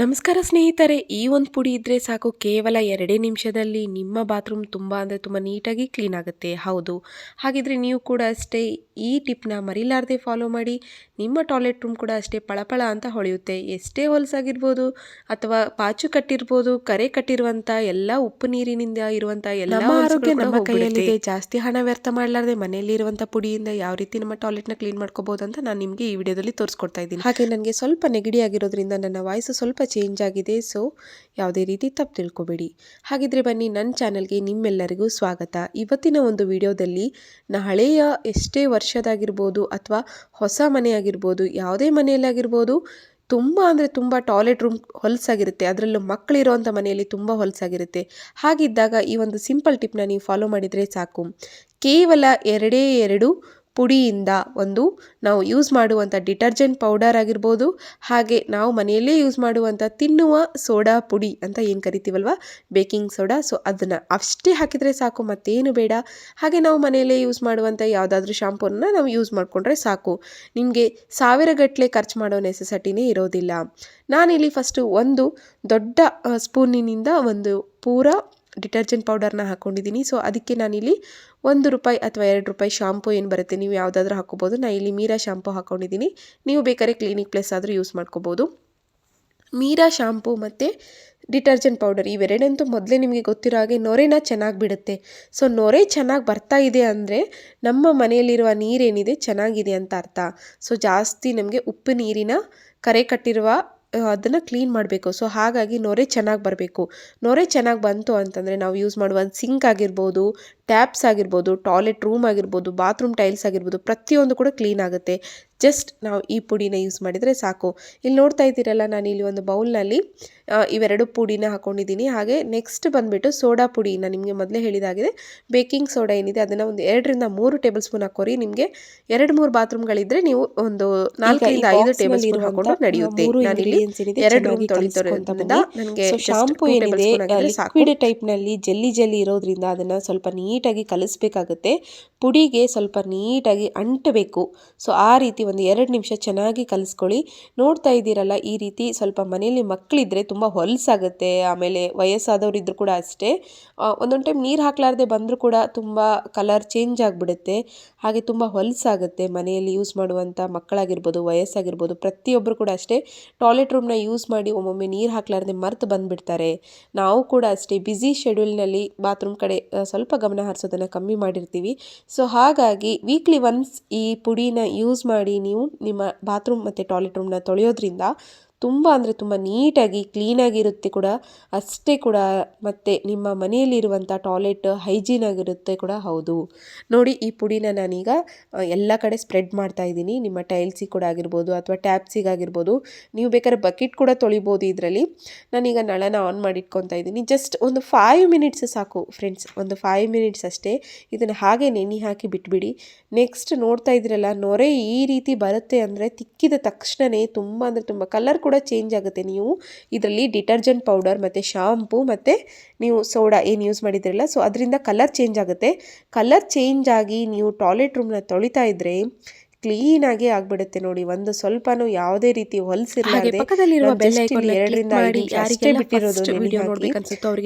ನಮಸ್ಕಾರ ಸ್ನೇಹಿತರೆ ಈ ಒಂದು ಪುಡಿ ಇದ್ರೆ ಸಾಕು. ಕೇವಲ ಎರಡೇ ನಿಮಿಷದಲ್ಲಿ ನಿಮ್ಮ ಬಾತ್ರೂಮ್ ತುಂಬ ಅಂದರೆ ತುಂಬ ನೀಟಾಗಿ ಕ್ಲೀನ್ ಆಗುತ್ತೆ. ಹೌದು. ಹಾಗಿದ್ರೆ ನೀವು ಕೂಡ ಅಷ್ಟೇ ಈ ಟಿಪ್ನ ಮರಿಲಾರದೆ ಫಾಲೋ ಮಾಡಿ. ನಿಮ್ಮ ಟಾಯ್ಲೆಟ್ ರೂಮ್ ಕೂಡ ಅಷ್ಟೇ ಪಳಪಳ ಅಂತ ಹೊಳೆಯುತ್ತೆ. ಎಷ್ಟೇ ಹೊಲಸಾಗಿರ್ಬೋದು ಅಥವಾ ಪಾಚು ಕಟ್ಟಿರ್ಬೋದು ಕರೆ ಕಟ್ಟಿರುವಂಥ ಎಲ್ಲ ಉಪ್ಪು ನೀರಿನಿಂದ ಇರುವಂಥ ಎಲ್ಲ ಆರೋಗ್ಯ ನಮ್ಮ. ಕೈಯಲ್ಲಿದೆ. ಜಾಸ್ತಿ ಹಣ ವ್ಯರ್ಥ ಮಾಡಲಾರ್ದೆ ಮನೆಯಲ್ಲಿರುವಂಥ ಪುಡಿಯಿಂದ ಯಾವ ರೀತಿ ನಮ್ಮ ಟಾಯ್ಲೆಟ್ನ ಕ್ಲೀನ್ ಮಾಡ್ಕೋಬಹುದು ಅಂತ ನಾನು ನಿಮಗೆ ಈ ವಿಡಿಯೋದಲ್ಲಿ ತೋರಿಸ್ಕೊಡ್ತಾ ಇದ್ದೀನಿ. ಹಾಗೆ ನನಗೆ ಸ್ವಲ್ಪ ನೆಗಡಿ ಆಗಿರೋದ್ರಿಂದ ನನ್ನ ವಾಯ್ಸ್ ಸ್ವಲ್ಪ ಚೇಂಜ್ ಆಗಿದೆ. ಸೊ ಯಾವುದೇ ರೀತಿ ತಪ್ಪು ತಿಳ್ಕೊಬೇಡಿ. ಹಾಗಿದ್ರೆ ಬನ್ನಿ ನನ್ನ ಚಾನಲ್ಗೆ ನಿಮ್ಮೆಲ್ಲರಿಗೂ ಸ್ವಾಗತ. ಇವತ್ತಿನ ಒಂದು ವಿಡಿಯೋದಲ್ಲಿ ನಾ ಹಳೆಯ ಎಷ್ಟೇ ವರ್ಷದಾಗಿರ್ಬೋದು ಅಥವಾ ಹೊಸ ಮನೆ ಆಗಿರ್ಬೋದು ಯಾವುದೇ ಮನೆಯಲ್ಲಾಗಿರ್ಬೋದು, ತುಂಬ ಅಂದರೆ ತುಂಬ ಟಾಯ್ಲೆಟ್ ರೂಮ್ ಹೊಲಸಾಗಿರುತ್ತೆ. ಅದರಲ್ಲೂ ಮಕ್ಕಳಿರೋವಂಥ ಮನೆಯಲ್ಲಿ ತುಂಬ ಹೊಲಸಾಗಿರುತ್ತೆ. ಹಾಗಿದ್ದಾಗ ಈ ಒಂದು ಸಿಂಪಲ್ ಟಿಪ್ನ ನೀವು ಫಾಲೋ ಮಾಡಿದರೆ ಸಾಕು. ಕೇವಲ ಎರಡೇ ಎರಡು ಪುಡಿಯಿಂದ ಒಂದು ನಾವು ಯೂಸ್ ಮಾಡುವಂಥ ಡಿಟರ್ಜೆಂಟ್ ಪೌಡರ್ ಆಗಿರ್ಬೋದು, ಹಾಗೆ ನಾವು ಮನೆಯಲ್ಲೇ ಯೂಸ್ ಮಾಡುವಂಥ ತಿನ್ನುವ ಸೋಡಾ ಪುಡಿ ಅಂತ ಏನು ಕರಿತೀವಲ್ವ? ಬೇಕಿಂಗ್ ಸೋಡಾ ಸೊ ಅದನ್ನು ಅಷ್ಟೇ ಹಾಕಿದರೆ ಸಾಕು, ಮತ್ತೇನು ಬೇಡ. ಹಾಗೆ ನಾವು ಮನೆಯಲ್ಲೇ ಯೂಸ್ ಮಾಡುವಂಥ ಯಾವುದಾದ್ರೂ ಶಾಂಪೂನ ನಾವು ಯೂಸ್ ಮಾಡಿಕೊಂಡ್ರೆ ಸಾಕು. ನಿಮಗೆ ಸಾವಿರಗಟ್ಟಲೆ ಖರ್ಚು ಮಾಡೋ ನೆಸೆಸಿಟಿನೇ ಇರೋದಿಲ್ಲ. ನಾನಿಲ್ಲಿ ಫಸ್ಟು ಒಂದು ದೊಡ್ಡ ಸ್ಪೂನಿನಿಂದ ಒಂದು ಪೂರ ಡಿಟರ್ಜೆಂಟ್ ಪೌಡರ್ನ ಹಾಕ್ಕೊಂಡಿದ್ದೀನಿ ಸೊ ಅದಕ್ಕೆ ನಾನಿಲ್ಲಿ ಒಂದು ರೂಪಾಯಿ ಅಥವಾ ಎರಡು ರೂಪಾಯಿ ಶಾಂಪು ಏನು ಬರುತ್ತೆ, ನೀವು ಯಾವುದಾದ್ರೂ ಹಾಕ್ಕೋಬೋದು. ನಾನು ಇಲ್ಲಿ ಮೀರಾ ಶಾಂಪು ಹಾಕ್ಕೊಂಡಿದ್ದೀನಿ ನೀವು ಬೇಕಾದ್ರೆ ಕ್ಲಿನಿಕ್ ಪ್ಲಸ್ ಆದರೂ ಯೂಸ್ ಮಾಡ್ಕೋಬೋದು. ಮೀರಾ ಶಾಂಪು ಮತ್ತು ಡಿಟರ್ಜೆಂಟ್ ಪೌಡರ್ ಇವೆರಡಂತೂ ಮೊದಲೇ ನಿಮಗೆ ಗೊತ್ತಿರೋ ಹಾಗೆ ನೊರೆನ ಚೆನ್ನಾಗಿ ಬಿಡುತ್ತೆ. ಸೊ ನೊರೆ ಚೆನ್ನಾಗಿ ಬರ್ತಾ ಇದೆ ಅಂದರೆ ನಮ್ಮ ಮನೆಯಲ್ಲಿರುವ ನೀರೇನಿದೆ ಚೆನ್ನಾಗಿದೆ ಅಂತ ಅರ್ಥ. ಸೊ ಜಾಸ್ತಿ ನಮಗೆ ಉಪ್ಪು ನೀರಿನ ಕರೆ ಕಟ್ಟಿರುವ ಅದನ್ನು ಕ್ಲೀನ್ ಮಾಡಬೇಕು. ಸೊ ಹಾಗಾಗಿ ನೊರೆ ಚೆನ್ನಾಗಿ ಬರಬೇಕು. ನೊರೆ ಚೆನ್ನಾಗಿ ಬಂತು ಅಂತಂದರೆ ನಾವು ಯೂಸ್ ಮಾಡುವ ಸಿಂಕ್ ಆಗಿರ್ಬೋದು ಟ್ಯಾಪ್ಸ್ ಆಗಿರ್ಬೋದು ಟಾಯ್ಲೆಟ್ ರೂಮ್ ಆಗಿರ್ಬೋದು ಬಾತ್ರೂಮ್ ಟೈಲ್ಸ್ ಆಗಿರ್ಬೋದು, ಪ್ರತಿಯೊಂದು ಕೂಡ ಕ್ಲೀನ್ ಆಗುತ್ತೆ. ಜಸ್ಟ್ ನಾವು ಈ ಪುಡಿನ ಯೂಸ್ ಮಾಡಿದರೆ ಸಾಕು. ಇಲ್ಲಿ ನೋಡ್ತಾ ಇದ್ದೀರಲ್ಲ ನಾನು ಇಲ್ಲಿ ಒಂದು ಬೌಲ್ನಲ್ಲಿ ಇವೆರಡು ಪುಡಿನ ಹಾಕ್ಕೊಂಡಿದ್ದೀನಿ ಹಾಗೆ ನೆಕ್ಸ್ಟ್ ಬಂದುಬಿಟ್ಟು ಸೋಡಾ ಪುಡಿ ನಾನು ನಿಮಗೆ ಮೊದಲೇ ಹೇಳಿದಾಗಿದೆ. ಬೇಕಿಂಗ್ ಸೋಡಾ ಏನಿದೆ ಅದನ್ನು ಒಂದು ಎರಡರಿಂದ ಮೂರು ಟೇಬಲ್ ಸ್ಪೂನ್ ಹಾಕೋರಿ ನಿಮಗೆ ಎರಡು ಮೂರು ಬಾತ್ರೂಮ್ಗಳಿದ್ರೆ ನೀವು ಒಂದು ನಾಲ್ಕರಿಂದ ಐದು ಟೇಬಲ್ ಸ್ಪೂನ್ ಹಾಕೊಂಡು ನಡೆಯುತ್ತೆ. ಎರಡು ರೂಮ್ ತೊಳಿತೋದ್ರಿಂದ ನನಗೆ ಶಾಂಪೂ ಏನಿದೆ ಲಿಕ್ವಿಡ್ ಟೈಪ್ನಲ್ಲಿ ಜೆಲ್ಲಿ ಜೆಲ್ಲಿ ಇರೋದ್ರಿಂದ ಅದನ್ನು ಸ್ವಲ್ಪ ನೀಟಾಗಿ ಕಲಿಸ್ಬೇಕಾಗುತ್ತೆ. ಪುಡಿಗೆ ಸ್ವಲ್ಪ ನೀಟಾಗಿ ಅಂಟಬೇಕು. ಸೊ ಆ ರೀತಿ ಒಂದು ಎರಡು ನಿಮಿಷ ಚೆನ್ನಾಗಿ ಕಲಿಸ್ಕೊಳ್ಳಿ. ನೋಡ್ತಾ ಇದ್ದೀರಲ್ಲ, ಈ ರೀತಿ ಸ್ವಲ್ಪ ಮನೆಯಲ್ಲಿ ಮಕ್ಕಳಿದ್ರೆ ತುಂಬ ಹೊಲಸಾಗುತ್ತೆ, ಆಮೇಲೆ ವಯಸ್ಸಾದವ್ರು ಇದ್ದರೂ ಕೂಡ ಅಷ್ಟೇ. ಒಂದೊಂದು ಟೈಮ್ ನೀರು ಹಾಕ್ಲಾರ್ದೆ ಬಂದರೂ ಕೂಡ ತುಂಬ ಕಲರ್ ಚೇಂಜ್ ಆಗಿಬಿಡುತ್ತೆ. ಹಾಗೆ ತುಂಬ ಹೊಲಸಾಗುತ್ತೆ, ಮನೆಯಲ್ಲಿ ಯೂಸ್ ಮಾಡುವಂಥ ಮಕ್ಕಳಾಗಿರ್ಬೋದು, ವಯಸ್ಸಾಗಿರ್ಬೋದು ಪ್ರತಿಯೊಬ್ಬರು ಕೂಡ ಅಷ್ಟೇ. ಟಾಯ್ಲೆಟ್ ರೂಮ್ನ ಯೂಸ್ ಮಾಡಿ ಒಮ್ಮೊಮ್ಮೆ ನೀರು ಹಾಕ್ಲಾರ್ದೆ ಮರ್ತು ಬಂದುಬಿಡ್ತಾರೆ. ನಾವು ಕೂಡ ಅಷ್ಟೇ ಬ್ಯುಸಿ ಶೆಡ್ಯೂಲ್ನಲ್ಲಿ ಬಾತ್ರೂಮ್ ಕಡೆ ಸ್ವಲ್ಪ ಗಮನ ಹರಿಸೋದನ್ನು ಕಮ್ಮಿ ಮಾಡಿರ್ತೀವಿ. ಸೊ ಹಾಗಾಗಿ ವೀಕ್ಲಿ ಒನ್ಸ್ ಈ ಪುಡಿನ ಯೂಸ್ ಮಾಡಿ ನೀವು ನಿಮ್ಮ ಬಾತ್ರೂಮ್ ಮತ್ತು ಟಾಯ್ಲೆಟ್ ರೂಮ್ನ ತೊಳೆಯೋದ್ರಿಂದ ತುಂಬ ಅಂದರೆ ತುಂಬ ನೀಟಾಗಿ, ಕ್ಲೀನಾಗಿರುತ್ತೆ ಕೂಡ. ಅಷ್ಟೇ ಕೂಡ ಮತ್ತು ನಿಮ್ಮ ಮನೆಯಲ್ಲಿರುವಂಥ ಟಾಯ್ಲೆಟ್ ಹೈಜೀನ್ ಆಗಿರುತ್ತೆ ಕೂಡ ಹೌದು. ನೋಡಿ, ಈ ಪುಡಿನ ನಾನೀಗ ಎಲ್ಲ ಕಡೆ ಸ್ಪ್ರೆಡ್ ಮಾಡ್ತಾ ಇದ್ದೀನಿ. ನಿಮ್ಮ ಟೈಲ್ಸಿಗೆ ಕೂಡ ಆಗಿರ್ಬೋದು ಅಥವಾ ಟ್ಯಾಪ್ಸಿಗೆ ಆಗಿರ್ಬೋದು. ನೀವು ಬೇಕಾದ್ರೆ ಬಕೆಟ್ ಕೂಡ ತೊಳಿಬೋದು ಇದರಲ್ಲಿ. ನಾನೀಗ ನಳನ ಆನ್ ಮಾಡಿ ಇಟ್ಕೊತಾ ಇದ್ದೀನಿ. ಜಸ್ಟ್ ಒಂದು ಫೈವ್ ಮಿನಿಟ್ಸ್ ಸಾಕು ಫ್ರೆಂಡ್ಸ್ ಒಂದು ಫೈವ್ ಮಿನಿಟ್ಸ್ ಅಷ್ಟೇ. ಇದನ್ನು ಹಾಗೆ ನೆನೆ ಹಾಕಿ ಬಿಟ್ಬಿಡಿ. ನೆಕ್ಸ್ಟ್ ನೋಡ್ತಾ ಇದ್ರಲ್ಲ, ನೊರೆ ಈ ರೀತಿ ಬರುತ್ತೆ ಅಂದರೆ ತಿಕ್ಕಿದ ತಕ್ಷಣವೇ ತುಂಬ ಅಂದರೆ ತುಂಬ ಕಲರ್ ಕೂಡ ಚೇಂಜ್ ಆಗುತ್ತೆ. ನೀವು ಇದರಲ್ಲಿ ಡಿಟರ್ಜೆಂಟ್ ಪೌಡರ್ ಮತ್ತು ಶಾಂಪು ಮತ್ತು ನೀವು ಸೋಡಾ ಏನು ಯೂಸ್ ಮಾಡಿದ್ರಲ್ಲ ಸೊ ಅದರಿಂದ ಕಲರ್ ಚೇಂಜ್ ಆಗುತ್ತೆ. ಕಲರ್ ಚೇಂಜ್ ಆಗಿ ನೀವು ಟಾಯ್ಲೆಟ್ ರೂಮ್ನ ತೊಳಿತಾ ಇದ್ದರೆ ಕ್ಲೀನಾಗಿ ಆಗಿಬಿಡುತ್ತೆ ನೋಡಿ. ಒಂದು ಸ್ವಲ್ಪನೂ ಯಾವುದೇ ರೀತಿ ಹೊಲಸಿರ್ಲಾರ್ದೆ ಎರಡರಿಂದ ಐದು ಅಷ್ಟೇ ಬಿಟ್ಟಿರೋದು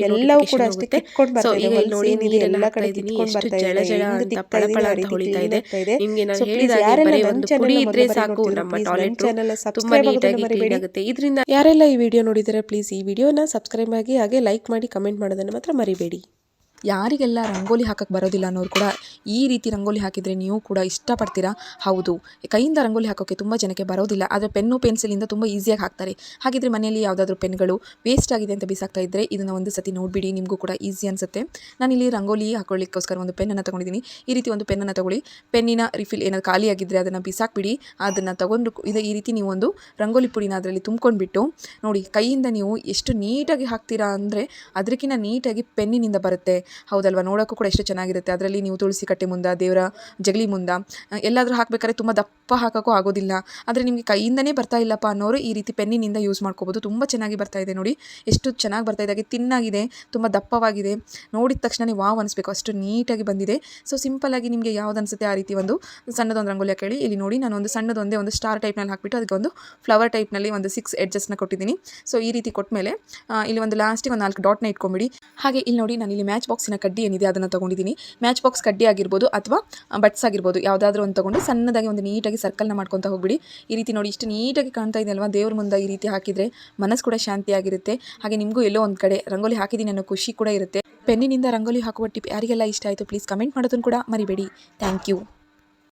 ಎಲ್ಲವೂ ಕೂಡ ಅಷ್ಟೇ. ಕಿತ್ಕೊಂಡು ಬರ್ತಾ ಇದೆ. ನೋಡಿ ಏನಿದೆ ಎಲ್ಲ ಕಡೆ ಕಿತ್ಕೊಂಡು ಬರ್ತಾ ಇದೆ. ದಿಕ್ತಾ ಆ ರೀತಿ ಆಗ್ತಾ please ಯಾರೆಲ್ಲ ನನ್ನ ಆಗೋದನ್ನ ಮರಿಬೇಡಿ. ಕ್ಲೀನ್ ಆಗುತ್ತೆ ಇದರಿಂದ ಯಾರೆಲ್ಲ ಈ ವಿಡಿಯೋ ನೋಡಿದರೆ ಪ್ಲೀಸ್ ಈ ವಿಡಿಯೋನ ಸಬ್ಸ್ಕ್ರೈಬ್ ಆಗಿ ಹಾಗೆ ಲೈಕ್ ಮಾಡಿ ಕಮೆಂಟ್ ಮಾಡೋದನ್ನ ಮಾತ್ರ ಮರಿಬೇಡಿ. ಯಾರಿಗೆಲ್ಲ ರಂಗೋಲಿ ಹಾಕಕ್ಕೆ ಬರೋದಿಲ್ಲ ಅನ್ನೋರು ಕೂಡ ಈ ರೀತಿ ರಂಗೋಲಿ ಹಾಕಿದರೆ ನೀವು ಕೂಡ ಇಷ್ಟಪಡ್ತೀರಾ? ಹೌದು. ಕೈಯಿಂದ ರಂಗೋಲಿ ಹಾಕೋಕ್ಕೆ ತುಂಬ ಜನಕ್ಕೆ ಬರೋದಿಲ್ಲ. ಆದರೆ ಪೆನ್ನು, ಪೆನ್ಸಿಲಿಂದ ತುಂಬ ಈಸಿಯಾಗಿ ಹಾಕ್ತಾರೆ. ಹಾಗಿದ್ರೆ ಮನೆಯಲ್ಲಿ ಯಾವುದಾದ್ರೂ ಪೆನ್ಗಳು ವೇಸ್ಟ್ ಆಗಿದೆ ಅಂತ ಬಿಸಾಕ್ತಾ ಇದ್ದರೆ ಇದನ್ನು ಒಂದು ಸತಿ ನೋಡಿಬಿಡಿ, ನಿಮಗೂ ಕೂಡ ಈಸಿ ಅನಿಸುತ್ತೆ. ನಾನಿಲ್ಲಿ ರಂಗೋಲಿ ಹಾಕೊಳ್ಳಿಕ್ಕೋಸ್ಕರ ಒಂದು ಪೆನ್ನನ್ನು ತೊಗೊಂಡಿದ್ದೀನಿ ಈ ರೀತಿ ಒಂದು ಪೆನ್ನನ್ನು ತೊಗೊಳ್ಳಿ. ಪೆನ್ನಿನ ರಿಫಿಲ್ ಏನಾದ್ರು ಖಾಲಿ ಆಗಿದ್ದರೆ ಅದನ್ನು ಬಿಸಾಕ್ಬಿಡಿ. ಅದನ್ನು ತೊಗೊಂಡು ಇದು ಈ ರೀತಿ ನೀವು ಒಂದು ರಂಗೋಲಿ ಪುಡಿನ ಅದರಲ್ಲಿ ತುಂಬ್ಕೊಂಡ್ಬಿಟ್ಟು ನೋಡಿ, ಕೈಯಿಂದ ನೀವು ಎಷ್ಟು ನೀಟಾಗಿ ಹಾಕ್ತೀರಾ ಅಂದರೆ ಅದಕ್ಕಿಂತ ನೀಟಾಗಿ ಪೆನ್ನಿನಿಂದ ಬರುತ್ತೆ. ಹೌದಲ್ವಾ? ನೋಡೋಕ್ಕೂ ಕೂಡ ಎಷ್ಟು ಚೆನ್ನಾಗಿರುತ್ತೆ. ಅದರಲ್ಲಿ ನೀವು ತುಳಸಿ ಕಟ್ಟೆ ಮುಂದೆ, ದೇವರ ಜಗಲಿ ಮುಂದೆ ಎಲ್ಲಾದರೂ ಹಾಕಬೇಕಾದ್ರೆ ತುಂಬ ದಪ್ಪ ಹಾಕೋಕ್ಕೂ ಆಗೋದಿಲ್ಲ. ಆದರೆ ನಿಮಗೆ ಕೈಯಿಂದನೇ ಬರ್ತಾ ಇಲ್ಲಪ್ಪ ಅನ್ನೋರು ಈ ರೀತಿ ಪೆನ್ನಿನಿಂದ ಯೂಸ್ ಮಾಡ್ಕೋಬೋದು. ತುಂಬ ಚೆನ್ನಾಗಿ ಬರ್ತಾ ಇದೆ ನೋಡಿ. ಎಷ್ಟು ಚೆನ್ನಾಗಿ ಬರ್ತಾ ಇದೆ. ತಿನ್ನಾಗಿದೆ. ತುಂಬ ದಪ್ಪವಾಗಿದೆ. ನೋಡಿದ ತಕ್ಷಣ ವಾವ್ ಅನಿಸ್ಬೇಕು. ಅಷ್ಟು ನೀಟಾಗಿ ಬಂದಿದೆ. ಸೊ ಸಿಂಪಲ್ಲಾಗಿ ನಿಮಗೆ ಯಾವ್ದು ಅನಿಸುತ್ತೆ ಆ ರೀತಿ ಒಂದು ಸಣ್ಣದೊಂದು ರಂಗೋಲಿ ಕೇಳಿ ಇಲ್ಲಿ ನೋಡಿ ನಾನು ಒಂದು ಸಣ್ಣದೊಂದೇ ಒಂದು ಸ್ಟಾರ್ ಟೈಪ್ನಲ್ಲಿ ಹಾಕಿಬಿಟ್ಟು ಅದಕ್ಕೆ ಒಂದು ಫ್ಲವರ್ ಟೈಪ್ನಲ್ಲಿ ಒಂದು ಸಿಕ್ಸ್ ಎಡ್ಜಸ್ನ ಕೊಟ್ಟಿದ್ದೀನಿ. ಸೊ ಈ ರೀತಿ ಕೊಟ್ಟ ಮೇಲೆ ಇಲ್ಲಿ ಒಂದು ಲಾಸ್ಟಿಗೆ ಒಂದು ನಾಲ್ಕು ಡಾಟ್ನ ಇಟ್ಕೊಂಬಿಡಿ. ಹಾಗೆ ಇಲ್ಲಿ ನೋಡಿ ನಾನು ಇಲ್ಲಿ ಮ್ಯಾಚ್ ಬಾಕ್ಸಿನ ಕಡ್ಡಿ ಏನಿದೆ ಅದನ್ನು ತೊಗೊಂಡಿದ್ದೀನಿ. ಮ್ಯಾಚ್ ಬಾಕ್ಸ್ ಕಡ್ಡಿ ಆಗಿರ್ಬೋದು ಅಥವಾ ಬಟ್ಸ್ ಆಗಿರ್ಬೋದು. ಯಾವುದಾದ್ರೂ ಒಂದು ತೊಗೊಂಡು ಸಣ್ಣದಾಗಿ ಒಂದು ನೀಟಾಗಿ ಸರ್ಕಲ್ನ ಮಾಡ್ಕೊತ ಹೋಗ್ಬಿಡಿ. ಈ ರೀತಿ ನೋಡಿ ಇಷ್ಟು ನೀಟಾಗಿ ಕಾಣ್ತಾ ಇದೆ ಅಲ್ವಾ? ದೇವ್ರ ಮುಂದೆ ಈ ರೀತಿ ಹಾಕಿದರೆ ಮನಸ್ಸು ಕೂಡ ಶಾಂತಿಯಾಗಿರುತ್ತೆ ಹಾಗೆ ನಿಮಗೂ ಎಲ್ಲೋ ಒಂದು ಕಡೆ ರಂಗೋಲಿ ಹಾಕಿದ್ದೀನಿ ಅನ್ನೋ ಖುಷಿ ಕೂಡ ಇರುತ್ತೆ. ಪೆನ್ನಿನಿಂದ ರಂಗೋಲಿ ಹಾಕುವ ಟಿಪ್ ಯಾರಿಗೆಲ್ಲ ಇಷ್ಟ ಆಯಿತು ಪ್ಲೀಸ್ ಕಮೆಂಟ್ ಮಾಡೋದನ್ನು ಕೂಡ ಮರಿಬೇಡಿ. Thank you